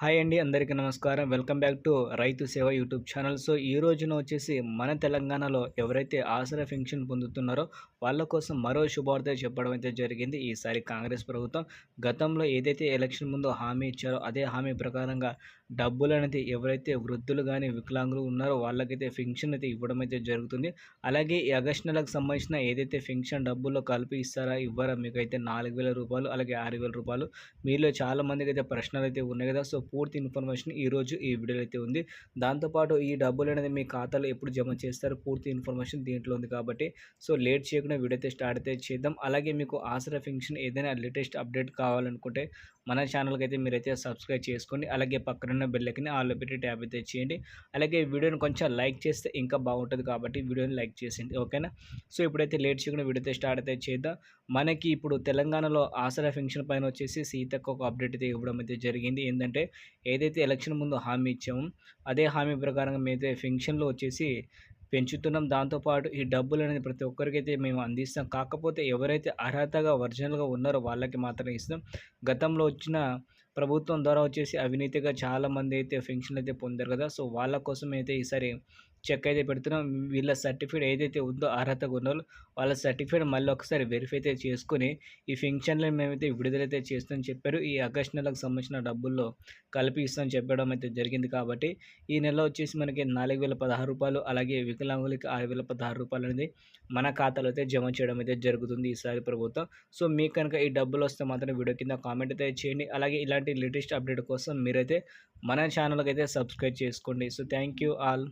Hi అండి అందరికీ నమస్కారం. వెల్కమ్ బ్యాక్ టు రైతు సేవ యూట్యూబ్ ఛానల్. సో ఈ రోజున వచ్చేసి మన తెలంగాణలో ఎవరైతే ఆసరా పెన్షన్ పొందుతున్నారో వాళ్ళ కోసం మరో శుభార్త చెప్పడం అయితే జరిగింది. ఈసారి కాంగ్రెస్ ప్రభుత్వం గతంలో ఏదైతే ఎలక్షన్ ముందు హామీ ఇచ్చారో అదే హామీ ప్రకారంగా డబ్బులు అనేది ఎవరైతే వృద్ధులు కానీ వికలాంగులు ఉన్నారో వాళ్ళకైతే పెన్షన్ అయితే ఇవ్వడం అయితే జరుగుతుంది. అలాగే ఈ ఆగస్ట్ నెలకు సంబంధించిన ఏదైతే పెన్షన్ డబ్బుల్లో కలిపి ఇస్తారా ఇవ్వరా మీకు అయితే నాలుగు వేల రూపాయలు అలాగే ఆరు వేల రూపాయలు. మీలో చాలా మందికి అయితే ప్రశ్నలు అయితే ఉన్నాయి కదా సో పూర్తి ఇన్ఫర్మేషన్ ఈరోజు ఈ వీడియోలో అయితే ఉంది. దాంతోపాటు ఈ డబ్బులు అనేది మీ ఖాతాలో ఎప్పుడు జమ చేస్తారు పూర్తి ఇన్ఫర్మేషన్ దీంట్లో ఉంది కాబట్టి సో లేట్ చేయకుండా వీడియో అయితే స్టార్ట్ అయితే చేద్దాం. అలాగే మీకు ఆసరా ఫంక్షన్ ఏదైనా లేటెస్ట్ అప్డేట్ కావాలనుకుంటే మన ఛానల్కి అయితే మీరైతే సబ్స్క్రైబ్ చేసుకోండి. అలాగే పక్కన పక్కనున్న బెల్లకిని ఆల్లో పెట్టి ట్యాప్ అయితే చేయండి. అలాగే వీడియోని కొంచెం లైక్ చేస్తే ఇంకా బాగుంటుంది కాబట్టి వీడియోని లైక్ చేసేయండి. ఓకేనా? సో ఇప్పుడైతే లేట్ చేయకుండా వీడియో అయితే స్టార్ట్ అయితే చేద్దాం. మనకి ఇప్పుడు తెలంగాణలో ఆసరా ఫంక్షన్ పైన వచ్చేసి సీతకు ఒక అప్డేట్ అయితే ఇవ్వడం అయితే జరిగింది. ఏంటంటే ఏదైతే ఎలక్షన్ ముందు హామీ ఇచ్చామో అదే హామీ ప్రకారంగా మేమైతే ఫంక్షన్లో వచ్చేసి పెంచుతున్నాం. దాంతోపాటు ఈ డబ్బులు అనేది ప్రతి ఒక్కరికైతే మేము అందిస్తాం. కాకపోతే ఎవరైతే అర్హతగా ఒరిజినల్గా ఉన్నారో వాళ్ళకి మాత్రమే ఇస్తాం గతంలో వచ్చిన ప్రభుత్వం ద్వారా వచ్చేసి అవినీతిగా చాలామంది అయితే పెన్షన్లు అయితే పొందారు కదా. సో వాళ్ళ కోసం అయితే ఈసారి చెక్ అయితే పెడుతున్నాం. వీళ్ళ సర్టిఫికేట్ ఏదైతే ఉందో అర్హతగా ఉన్నారో వాళ్ళ సర్టిఫికేట్ మళ్ళీ ఒకసారి వెరిఫై అయితే చేసుకుని ఈ ఫంక్షన్లో మేమైతే విడుదలైతే చేస్తామని చెప్పారు. ఈ ఆగస్ట్ నెలకు సంబంధించిన డబ్బుల్లో కలిపి ఇస్తామని చెప్పడం అయితే జరిగింది కాబట్టి ఈ నెల వచ్చేసి మనకి నాలుగు వేల పదహారు రూపాయలు అలాగే వికలాంగులకి ఆరు వేల పదహారు రూపాయలు అనేది మన ఖాతాలో అయితే జమ చేయడం అయితే జరుగుతుంది ఈసారి ప్రభుత్వం. సో మీకు కనుక ఈ డబ్బులు వస్తే మాత్రం వీడియో కింద కామెంట్ అయితే చేయండి. అలాగే ఇలాంటి లేటెస్ట్ అప్డేట్ కోసం మీరైతే మన ఛానల్కి అయితే సబ్స్క్రైబ్ చేసుకోండి. So thank you all.